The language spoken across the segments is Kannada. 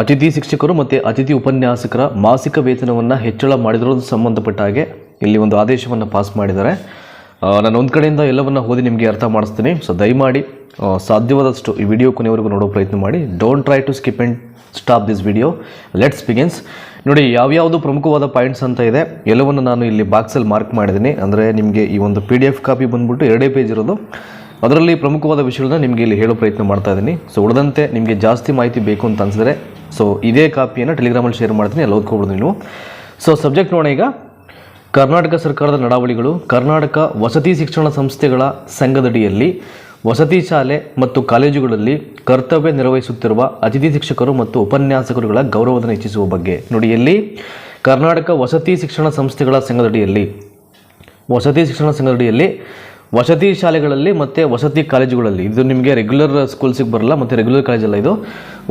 ಅತಿಥಿ ಶಿಕ್ಷಕರು ಮತ್ತು ಅತಿಥಿ ಉಪನ್ಯಾಸಕರ ಮಾಸಿಕ ವೇತನವನ್ನು ಹೆಚ್ಚಳ ಮಾಡಿರೋದು ಸಂಬಂಧಪಟ್ಟ ಹಾಗೆ ಇಲ್ಲಿ ಒಂದು ಆದೇಶವನ್ನು ಪಾಸ್ ಮಾಡಿದ್ದಾರೆ. ನಾನು ಒಂದು ಕಡೆಯಿಂದ ಎಲ್ಲವನ್ನು ಓದಿ ನಿಮಗೆ ಅರ್ಥ ಮಾಡಿಸ್ತೀನಿ. ಸೊ ದಯಮಾಡಿ ಸಾಧ್ಯವಾದಷ್ಟು ಈ ವಿಡಿಯೋ ಕೊನೆವರೆಗೂ ನೋಡೋ ಪ್ರಯತ್ನ ಮಾಡಿ. Don't try to skip and stop this video let's begins ನೋಡಿ, ಯಾವ್ಯಾವುದು ಪ್ರಮುಖವಾದ ಪಾಯಿಂಟ್ಸ್ ಅಂತ ಇದೆ, ಎಲ್ಲವನ್ನು ನಾನು ಇಲ್ಲಿ ಬಾಕ್ಸಲ್ಲಿ ಮಾರ್ಕ್ ಮಾಡಿದ್ದೀನಿ. ಅಂದರೆ ನಿಮಗೆ ಈ ಒಂದು ಪಿ ಡಿ ಎಫ್ ಕಾಪಿ ಬಂದುಬಿಟ್ಟು ಎರಡೇ ಪೇಜ್ ಇರೋದು. ಅದರಲ್ಲಿ ಪ್ರಮುಖವಾದ ವಿಷಯಗಳನ್ನ ನಿಮಗೆ ಇಲ್ಲಿ ಹೇಳೋ ಪ್ರಯತ್ನ ಮಾಡ್ತಾ ಇದ್ದೀನಿ. ಸೊ ಉಳಿದಂತೆ ನಿಮಗೆ ಜಾಸ್ತಿ ಮಾಹಿತಿ ಬೇಕು ಅಂತ ಅನಿಸಿದ್ರೆ ಸೊ ಇದೇ ಕಾಪಿಯನ್ನು ಟೆಲಿಗ್ರಾಮಲ್ಲಿ ಶೇರ್ ಮಾಡ್ತೀನಿ, ಅಲ್ಲಿ ಓದ್ಕೊಬೋದು ನೀವು. ಸೊ ಸಬ್ಜೆಕ್ಟ್ ನೋಡೋಣ ಈಗ. ಕರ್ನಾಟಕ ಸರ್ಕಾರದ ನಡಾವಳಿಗಳು, ಕರ್ನಾಟಕ ವಸತಿ ಶಿಕ್ಷಣ ಸಂಸ್ಥೆಗಳ ಸಂಘದಡಿಯಲ್ಲಿ, ವಸತಿ ಶಾಲೆ ಮತ್ತು ಕಾಲೇಜುಗಳಲ್ಲಿ ಕರ್ತವ್ಯ ನಿರ್ವಹಿಸುತ್ತಿರುವ ಅತಿಥಿ ಶಿಕ್ಷಕರು ಮತ್ತು ಉಪನ್ಯಾಸಕರುಗಳ ಗೌರವವನ್ನು ಹೆಚ್ಚಿಸುವ ಬಗ್ಗೆ. ನೋಡಿ, ಎಲ್ಲಿ? ಕರ್ನಾಟಕ ವಸತಿ ಶಿಕ್ಷಣ ಸಂಸ್ಥೆಗಳ ಸಂಘದಡಿಯಲ್ಲಿ. ವಸತಿ ಶಿಕ್ಷಣ ಸಂಘದಡಿಯಲ್ಲಿ ವಸತಿ ಶಾಲೆಗಳಲ್ಲಿ ಮತ್ತು ವಸತಿ ಕಾಲೇಜುಗಳಲ್ಲಿ. ಇದು ನಿಮಗೆ ರೆಗ್ಯುಲರ್ ಸ್ಕೂಲ್ಸಿಗೆ ಬರಲ್ಲ ಮತ್ತು ರೆಗ್ಯುಲರ್ ಕಾಲೇಜಲ್ಲ ಇದು.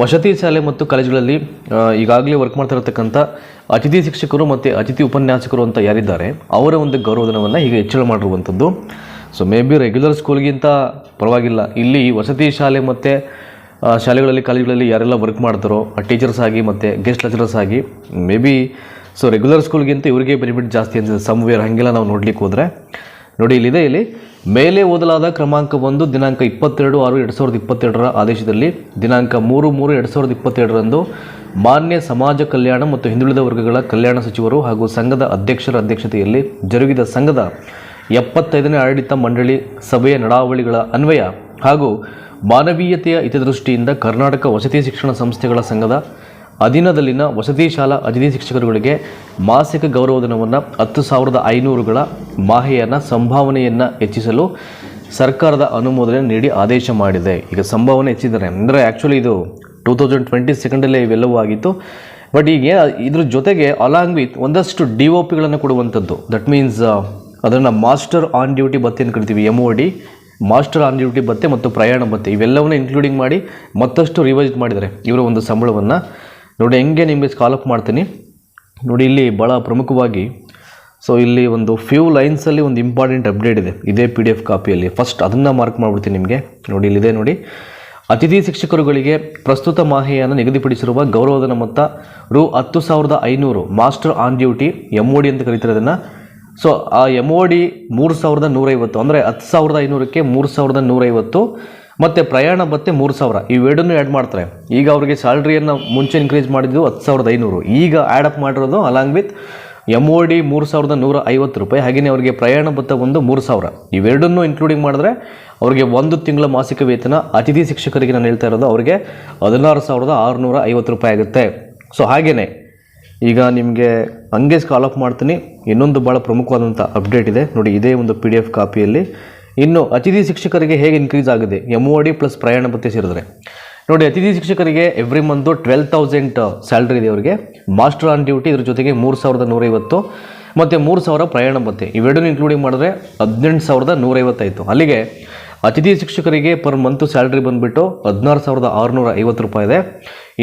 ವಸತಿ ಶಾಲೆ ಮತ್ತು ಕಾಲೇಜುಗಳಲ್ಲಿ ಆ, ಈಗಾಗಲೇ ವರ್ಕ್ ಮಾಡ್ತಾ ಇರತಕ್ಕಂಥ ಅತಿಥಿ ಶಿಕ್ಷಕರು ಮತ್ತು ಅತಿಥಿ ಉಪನ್ಯಾಸಕರು ಅಂತ ಯಾರಿದ್ದಾರೆ ಅವರ ಒಂದು ಗೌರವಧನವನ್ನು ಈಗ ಹೆಚ್ಚಳ ಮಾಡಿರುವಂಥದ್ದು ಸೊ ಮೇ ಬಿ ರೆಗ್ಯುಲರ್ ಸ್ಕೂಲ್ಗಿಂತ ಪರವಾಗಿಲ್ಲ. ಇಲ್ಲಿ ವಸತಿ ಶಾಲೆ ಮತ್ತು ಶಾಲೆಗಳಲ್ಲಿ ಕಾಲೇಜುಗಳಲ್ಲಿ ಯಾರೆಲ್ಲ ವರ್ಕ್ ಮಾಡ್ತಾರೋ ಟೀಚರ್ಸ್ ಆಗಿ ಮತ್ತು ಗೆಸ್ಟ್ ಲೆಕ್ಚರರ್ಸ್ ಆಗಿ ಮೇ ಬಿ ಸೊ ರೆಗ್ಯುಲರ್ ಸ್ಕೂಲ್ಗಿಂತ ಇವರಿಗೆ ಬೆನಿಫಿಟ್ ಜಾಸ್ತಿ ಅನ್ಸುತ್ತೆ ಸಮ್ವೇರ್ ಹಾಗೆಲ್ಲ ನಾವು ನೋಡ್ಲಿಕ್ಕೆ ಹೋದರೆ ನೋಡಿ ಇಲ್ಲಿದೆ ಇಲ್ಲಿ ಮೇಲೆ ಓದಲಾದ ಕ್ರಮಾಂಕ ಒಂದು, ದಿನಾಂಕ ಇಪ್ಪತ್ತೆರಡು, ಆರು, ಎರಡು ಸಾವಿರದ ಇಪ್ಪತ್ತೆರಡರ ಆದೇಶದಲ್ಲಿ ದಿನಾಂಕ ಮೂರು ಮೂರು, ಎರಡು ಸಾವಿರದ ಇಪ್ಪತ್ತೆರಡರಂದು ಮಾನ್ಯ ಸಮಾಜ ಕಲ್ಯಾಣ ಮತ್ತು ಹಿಂದುಳಿದ ವರ್ಗಗಳ ಕಲ್ಯಾಣ ಸಚಿವರು ಹಾಗೂ ಸಂಘದ ಅಧ್ಯಕ್ಷರ ಅಧ್ಯಕ್ಷತೆಯಲ್ಲಿ ಜರುಗಿದ ಸಂಘದ ಎಪ್ಪತ್ತೈದನೇ ಆಡಳಿತ ಮಂಡಳಿ ಸಭೆಯ ನಡಾವಳಿಗಳ ಅನ್ವಯ ಹಾಗೂ ಮಾನವೀಯತೆಯ ಹಿತದೃಷ್ಟಿಯಿಂದ ಕರ್ನಾಟಕ ವಸತಿ ಶಿಕ್ಷಣ ಸಂಸ್ಥೆಗಳ ಸಂಘದ ಅಧೀನದಲ್ಲಿನ ವಸತಿ ಶಾಲಾ ಅತಿಥಿ ಶಿಕ್ಷಕರುಗಳಿಗೆ ಮಾಸಿಕ ಗೌರವಧನವನ್ನು ಹತ್ತು ಸಾವಿರದ ಐನೂರುಗಳ ಮಾಹೆಯನ್ನು ಸಂಭಾವನೆಯನ್ನು ಹೆಚ್ಚಿಸಲು ಸರ್ಕಾರದ ಅನುಮೋದನೆ ನೀಡಿ ಆದೇಶ ಮಾಡಿದೆ. ಈಗ ಸಂಭಾವನೆ ಹೆಚ್ಚಿದ್ದಾರೆ. ಅಂದರೆ ಆ್ಯಕ್ಚುಲಿ ಇದು ಟೂ ತೌಸಂಡ್ ಟ್ವೆಂಟಿ ಸೆಕೆಂಡಲ್ಲೇ ಇವೆಲ್ಲವೂ ಆಗಿತ್ತು. ಬಟ್ ಈಗ ಇದ್ರ ಜೊತೆಗೆ ಅಲಾಂಗ್ ವಿತ್ ಒಂದಷ್ಟು ಡಿ ಒ ಪಿಗಳನ್ನು ಕೊಡುವಂಥದ್ದು. ದಟ್ ಮೀನ್ಸ್ ಅದನ್ನು ಮಾಸ್ಟರ್ ಆನ್ ಡ್ಯೂಟಿ ಭತ್ತೆ ಅಂತ ಕರಿತೀವಿ M O D master on duty ಭತ್ತೆ ಮತ್ತು ಪ್ರಯಾಣ ಭತ್ತೆ. ಇವೆಲ್ಲವನ್ನ ಇನ್ಕ್ಲೂಡಿಂಗ್ ಮಾಡಿ ಮತ್ತಷ್ಟು ರಿವೈಸ್ ಮಾಡಿದ್ದಾರೆ. ಇವರ ಒಂದು ಸಂಬಳವನ್ನು ನೋಡಿ ಹೆಂಗೆ ನಿಮಗೆ ಸ್ಕಾಲಪ್ ಮಾಡ್ತೀನಿ. ನೋಡಿ ಇಲ್ಲಿ ಭಾಳ ಪ್ರಮುಖವಾಗಿ ಸೊ ಇಲ್ಲಿ ಒಂದು ಫ್ಯೂ ಲೈನ್ಸಲ್ಲಿ ಒಂದು ಇಂಪಾರ್ಟೆಂಟ್ ಅಪ್ಡೇಟ್ ಇದೆ. ಇದೇ ಪಿ ಡಿ ಎಫ್ ಕಾಪಿಯಲ್ಲಿ ಫಸ್ಟ್ ಅದನ್ನು ಮಾರ್ಕ್ ಮಾಡಿಬಿಡ್ತೀನಿ ನಿಮಗೆ. ನೋಡಿ ಇಲ್ಲಿದೆ ನೋಡಿ. ಅತಿಥಿ ಶಿಕ್ಷಕರುಗಳಿಗೆ ಪ್ರಸ್ತುತ ಮಾಹಿತಿಯನ್ನು ನಿಗದಿಪಡಿಸಿರುವ ಗೌರವಧನ ಮೊತ್ತ ರು ಹತ್ತು ಸಾವಿರದ ಐನೂರು master on duty M O D ಅಂತ ಕರೀತಾರೆ ಅದನ್ನು ಸೊ ಆ ಎಂ ಒ ಡಿ ಮೂರು ಸಾವಿರದ ನೂರೈವತ್ತು, ಅಂದರೆ ಹತ್ತು ಸಾವಿರದ ಐನೂರಕ್ಕೆ ಮೂರು ಸಾವಿರದ ನೂರೈವತ್ತು. ಮತ್ತು ಪ್ರಯಾಣ ಭತ್ತೆ ಮೂರು ಸಾವಿರ. ಇವೆರಡನ್ನೂ ಆ್ಯಡ್ ಮಾಡ್ತಾರೆ. ಈಗ ಅವರಿಗೆ ಸ್ಯಾಲ್ರಿಯನ್ನು ಮುಂಚೆ ಇನ್ಕ್ರೀಸ್ ಮಾಡಿದ್ದು ಹತ್ತು ಸಾವಿರದ ಐನೂರು. ಈಗ ಆ್ಯಡ್ ಅಪ್ ಮಾಡಿರೋದು along with M O D ಮೂರು ಸಾವಿರದ ನೂರ ಐವತ್ತು ರೂಪಾಯಿ. ಹಾಗೆಯೇ ಅವರಿಗೆ ಪ್ರಯಾಣ ಭತ್ತ ಒಂದು ಮೂರು ಸಾವಿರ. ಇವೆರಡನ್ನೂ ಇನ್ಕ್ಲೂಡಿಂಗ್ ಮಾಡಿದ್ರೆ ಅವರಿಗೆ ಒಂದು ತಿಂಗಳ ಮಾಸಿಕ ವೇತನ ಅತಿಥಿ ಶಿಕ್ಷಕರಿಗೆ ನಾನು ಹೇಳ್ತಾ ಇರೋದು ಅವರಿಗೆ ಹದಿನಾರು ಸಾವಿರದ ಆರುನೂರ ಐವತ್ತು ರೂಪಾಯಿ ಆಗುತ್ತೆ. ಸೊ ಹಾಗೆಯೇ ಈಗ ನಿಮಗೆ ಹಂಗೆ ಸ್ಕಾಲ್ ಅಪ್ ಮಾಡ್ತೀನಿ. ಇನ್ನೊಂದು ಭಾಳ ಪ್ರಮುಖವಾದಂಥ ಅಪ್ಡೇಟ್ ಇದೆ. ನೋಡಿ, ಇದೇ ಒಂದು ಪಿ ಡಿ ಎಫ್ ಕಾಪಿಯಲ್ಲಿ ಇನ್ನು ಅತಿಥಿ ಶಿಕ್ಷಕರಿಗೆ ಹೇಗೆ ಇನ್ಕ್ರೀಸ್ ಆಗಿದೆ? ಎಂ ಒ ಡಿ ಪ್ಲಸ್ ಪ್ರಯಾಣ ಭತ್ಯೆ ಸೇರಿದ್ರೆ. ನೋಡಿ, ಅತಿಥಿ ಶಿಕ್ಷಕರಿಗೆ every month twelve thousand salary ಇದೆ ಅವರಿಗೆ. ಮಾಸ್ಟರ್ ಆನ್ ಡ್ಯೂಟಿ ಇದ್ರ ಜೊತೆಗೆ ಮೂರು ಸಾವಿರದ ನೂರೈವತ್ತು ಮತ್ತು ಮೂರು ಸಾವಿರ ಪ್ರಯಾಣ ಭತ್ಯೆ ಇವೆರಡನ್ನು ಇನ್ಕ್ಲೂಡಿಂಗ್ ಮಾಡಿದ್ರೆ ಹದಿನೆಂಟು ಸಾವಿರದ ನೂರೈವತ್ತಾಯಿತು ಅಲ್ಲಿಗೆ ಅತಿಥಿ ಶಿಕ್ಷಕರಿಗೆ ಪರ್ ಮಂತು ಸ್ಯಾಲ್ರಿ ಬಂದುಬಿಟ್ಟು ಹದಿನಾರು ಸಾವಿರದ ಆರುನೂರ ಐವತ್ತು ರೂಪಾಯಿ ಇದೆ.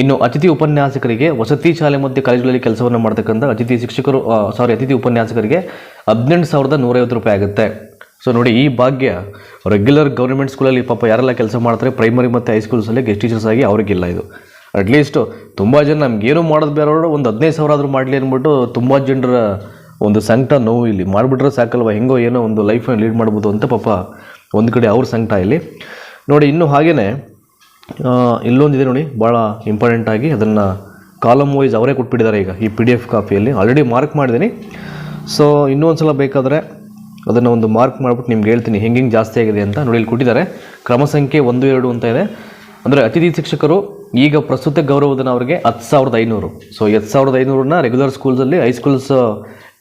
ಇನ್ನು ಅತಿಥಿ ಉಪನ್ಯಾಸಕರಿಗೆ ವಸತಿ ಶಾಲೆ ಮತ್ತು ಕಾಲೇಜುಗಳಲ್ಲಿ ಕೆಲಸವನ್ನು ಮಾಡ್ತಕ್ಕಂಥ ಅತಿಥಿ ಶಿಕ್ಷಕರು ಸಾರಿ ಅತಿಥಿ ಉಪನ್ಯಾಸಕರಿಗೆ ಹದಿನೆಂಟು ಸಾವಿರದ ನೂರೈವತ್ತು ರೂಪಾಯಿ ಆಗುತ್ತೆ. ಸೊ ನೋಡಿ, ಈ ಭಾಗ್ಯ ರೆಗ್ಯುಲರ್ ಗೌರ್ಮೆಂಟ್ ಸ್ಕೂಲಲ್ಲಿ ಪಾಪ ಯಾರೆಲ್ಲ ಕೆಲಸ ಮಾಡ್ತಾರೆ ಪ್ರೈಮರಿ ಮತ್ತು ಹೈಸ್ಕೂಲ್ಸಲ್ಲಿ ಗೆಸ್ಟ್ ಟೀಚರ್ಸ್ ಆಗಿ ಅವ್ರಿಗಿಲ್ಲ ಇದು. ಅಟ್ಲೀಸ್ಟು ತುಂಬ ಜನ ನಮಗೇನು ಮಾಡೋದು ಬೇರೆಯವರು ಒಂದು ಹದಿನೈದು ಸಾವಿರ ಆದರೂ ಮಾಡಲಿ ಅಂದ್ಬಿಟ್ಟು ತುಂಬ ಜನರ ಒಂದು ಸಂಕಟ ನೋವು ಇಲ್ಲಿ. ಮಾಡಿಬಿಟ್ರೆ ಸಾಕಲ್ವ, ಹೆಂಗೋ ಏನೋ ಒಂದು ಲೈಫನ್ನು ಲೀಡ್ ಮಾಡ್ಬೋದು ಅಂತ ಪಾಪ ಒಂದು ಕಡೆ ಅವ್ರ ಸಂಕಟ ಇಲ್ಲಿ. ನೋಡಿ, ಇನ್ನು ಹಾಗೆಯೇ ಇಲ್ಲೊಂದಿದೆ ನೋಡಿ ಭಾಳ ಇಂಪಾರ್ಟೆಂಟ್ ಆಗಿ ಅದನ್ನು ಕಾಲಮ್ ವೈಸ್ ಅವರೇ ಕೊಟ್ಬಿಟ್ಟಿದ್ದಾರೆ ಈಗ ಈ ಪಿ ಡಿ ಎಫ್ ಕಾಪಿಯಲ್ಲಿ ಆಲ್ರೆಡಿ ಮಾರ್ಕ್ ಮಾಡಿದ್ದೀನಿ. ಸೊ ಇನ್ನೂ ಒಂದು ಸಲ ಬೇಕಾದರೆ ಅದನ್ನು ಒಂದು ಮಾರ್ಕ್ ಮಾಡಿಬಿಟ್ಟು ನಿಮ್ಗೆ ಹೇಳ್ತೀನಿ. ಹೆಂಗೆ ಹೆಂಗೆ ಜಾಸ್ತಿ ಆಗಿದೆ ಅಂತ ನೋಡಿ ಇಲ್ಲಿ ಕೊಟ್ಟಿದ್ದಾರೆ ಕ್ರಮ ಸಂಖ್ಯೆ ಒಂದು, ಎರಡು ಅಂತ ಇದೆ. ಅಂದರೆ ಅತಿಥಿ ಶಿಕ್ಷಕರು ಈಗ ಪ್ರಸ್ತುತ ಗೌರವಧನ ಅವರಿಗೆ ಹತ್ತು ಸಾವಿರದ ಐನೂರು. ಸೊ ಹತ್ತು ಸಾವಿರದ ಐನೂರನ್ನ ರೆಗ್ಯುಲರ್ ಸ್ಕೂಲ್ಸಲ್ಲಿ ಹೈಸ್ಕೂಲ್ಸ್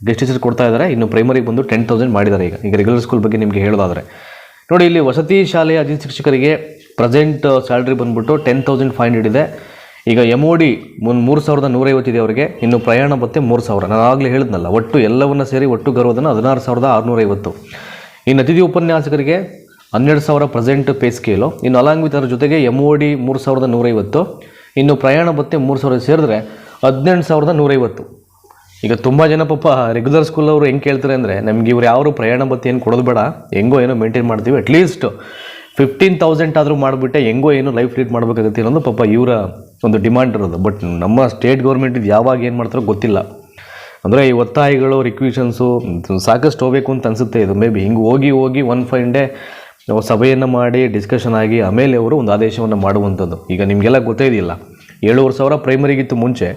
ಗೆಸ್ಟ್ ಟೀಚರ್ ಕೊಡ್ತಾ ಇದ್ದಾರೆ. ಇನ್ನು ಪ್ರೈಮರಿಗೆ ಬಂದು ಟೆನ್ ತೌಸಂಡ್ ಮಾಡಿದ್ದಾರೆ ಈಗ. ಈಗ ರೆಗ್ಯುಲರ್ ಸ್ಕೂಲ್ ಬಗ್ಗೆ ನಿಮಗೆ ಹೇಳೋದಾದರೆ. ನೋಡಿ, ಇಲ್ಲಿ ವಸತಿ ಶಾಲೆಯ ಅತಿಥಿ ಶಿಕ್ಷಕರಿಗೆ ಪ್ರೆಸೆಂಟ್ ಸ್ಯಾಲ್ರಿ ಬಂದ್ಬಿಟ್ಟು ಟೆನ್ ತೌಸಂಡ್ ಫೈವ್ ಹಂಡ್ರೆಡ್ ಇದೆ. ಈಗ ಎಂ ಒ ಡಿ ಮುನ್ ಮೂರು ಸಾವಿರದ ನೂರೈವತ್ತಿದೆ ಅವರಿಗೆ. ಇನ್ನು ಪ್ರಯಾಣ ಭತ್ತೆ ಮೂರು ಸಾವಿರ. ನಾನು ಆಗಲೇ ಹೇಳಿದ್ನಲ್ಲ, ಒಟ್ಟು ಎಲ್ಲವನ್ನ ಸೇರಿ ಒಟ್ಟು ಗೌರವಧನ ಹದಿನಾರು ಸಾವಿರದ ಆರುನೂರೈವತ್ತು. ಇನ್ನು ಅತಿಥಿ ಉಪನ್ಯಾಸಕರಿಗೆ ಹನ್ನೆರಡು ಸಾವಿರ ಪ್ರೆಸೆಂಟ್ ಪೇ ಸ್ಕೇಲು ಇನ್ನು ಅಲಾಂಗ್ ವಿತ್ ಅದರ ಜೊತೆಗೆ ಎಂ ಒ ಡಿ ಮೂರು ಸಾವಿರದ ನೂರೈವತ್ತು. ಇನ್ನು ಪ್ರಯಾಣ ಭತ್ತೆ ಮೂರು ಸಾವಿರ ಸೇರಿದ್ರೆ ಹದಿನೆಂಟು ಸಾವಿರದ ನೂರೈವತ್ತು. ಈಗ ತುಂಬ ಜನ ಪಾಪ ರೆಗ್ಯುಲರ್ ಸ್ಕೂಲ್ ಅವರು ಹೆಂಗೆ ಕೇಳ್ತಾರೆ ಅಂದರೆ, ನಮ್ಗೆ ಇವ್ರು ಯಾರು ಪ್ರಯಾಣ ಭತ್ತೆ ಏನು ಕೊಡೋದು ಬೇಡ, ಹೆಂಗೋ ಏನೋ ಮೇಂಟೈನ್ ಮಾಡ್ತೀವಿ ಅಟ್ಲೀಸ್ಟ್ ಫಿಫ್ಟೀನ್ ತೌಸಂಡ್ ಆದರೂ ಮಾಡಿಬಿಟ್ಟೆ, ಹೆಂಗೋ ಏನು ಲೈಫ್ ಲೀಡ್ ಮಾಡಬೇಕಾಗುತ್ತೆ ಅನ್ನೋದು ಪಾಪ ಇವರ ಒಂದು ಡಿಮ್ಯಾಂಡ್ ಇರೋದು. ಬಟ್ ನಮ್ಮ ಸ್ಟೇಟ್ ಗೌರ್ಮೆಂಟ್ ಇದು ಯಾವಾಗ ಏನು ಮಾಡ್ತಾರೋ ಗೊತ್ತಿಲ್ಲ. ಅಂದರೆ ಈ ಒತ್ತಾಯಗಳು ರಿಕ್ವಿಷನ್ಸು ಸಾಕಷ್ಟು ಹೋಗಬೇಕು ಅಂತ ಅನಿಸುತ್ತೆ. ಇದು ಮೇ ಬಿ ಹಿಂಗೆ ಹೋಗಿ ಹೋಗಿ ಒನ್ ಫೈನ್ ಡೇ ಸಭೆಯನ್ನು ಮಾಡಿ ಡಿಸ್ಕಷನ್ ಆಗಿ ಆಮೇಲೆ ಅವರು ಒಂದು ಆದೇಶವನ್ನು ಮಾಡುವಂಥದ್ದು. ಈಗ ನಿಮಗೆಲ್ಲ ಗೊತ್ತೇ ಇದೆಯಲ್ಲ ಏಳುವರೆ ಸಾವಿರ ಪ್ರೈಮರಿಗಿತ್ತು ಮುಂಚೆ,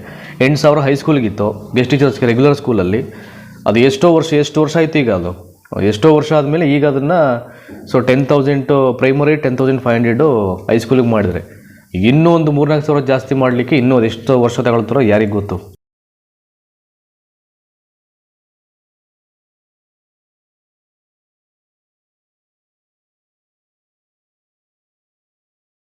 ಎಂಟು ಸಾವಿರ ಹೈಸ್ಕೂಲ್ಗಿತ್ತು ಗೆಸ್ಟ್ ಟೀಚರ್ಸ್ಗೆ ರೆಗ್ಯುಲರ್ ಸ್ಕೂಲಲ್ಲಿ ಅದು ಎಷ್ಟೋ ವರ್ಷ, ಎಷ್ಟು ವರ್ಷ ಆಯ್ತು ಈಗ ಅದು. ಎಷ್ಟೋ ವರ್ಷ ಆದಮೇಲೆ ಈಗ ಅದನ್ನು so ten thousand primary ten thousand five hundred ಹೈಸ್ಕೂಲಿಗೆ ಮಾಡಿದರೆ. ಇನ್ನೂ ಒಂದು ಮೂರ್ನಾಲ್ಕು ಸಾವಿರ ಜಾಸ್ತಿ ಮಾಡಲಿಕ್ಕೆ ಇನ್ನೂ ಅದೆಷ್ಟು ವರ್ಷ ತಗೊಳ್ತಾರೋ ಯಾರಿಗೆ ಗೊತ್ತು.